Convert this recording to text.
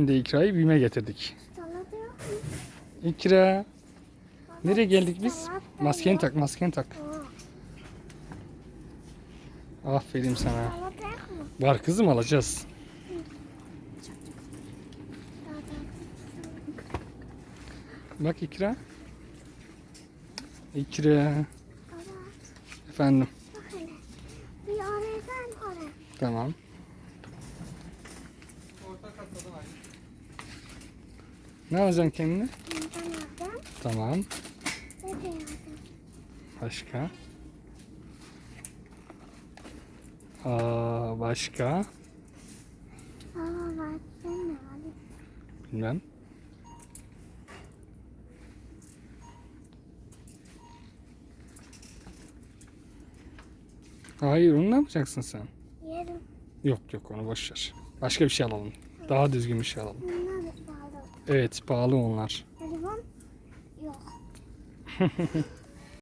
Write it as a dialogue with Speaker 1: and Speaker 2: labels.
Speaker 1: Şimdi İkra'yı BİM'e getirdik. İkra. Nereye geldik biz? Maskeni tak, maskeni tak. Aferin sana. Var kızım alacağız. Bak İkra. İkra. Efendim. Tamam. Ne alacaksın kendine?
Speaker 2: Ben aldım.
Speaker 1: Tamam.
Speaker 2: Ve de aldım.
Speaker 1: Başka? Aa, başka?
Speaker 2: Bak sen ne aldın?
Speaker 1: Bilmem. Hayır onu ne yapacaksın sen?
Speaker 2: Yerim.
Speaker 1: Yok yok onu boş ver. Başka bir şey alalım. Daha düzgün bir şey alalım. Evet pahalı onlar.
Speaker 2: Telefon yok.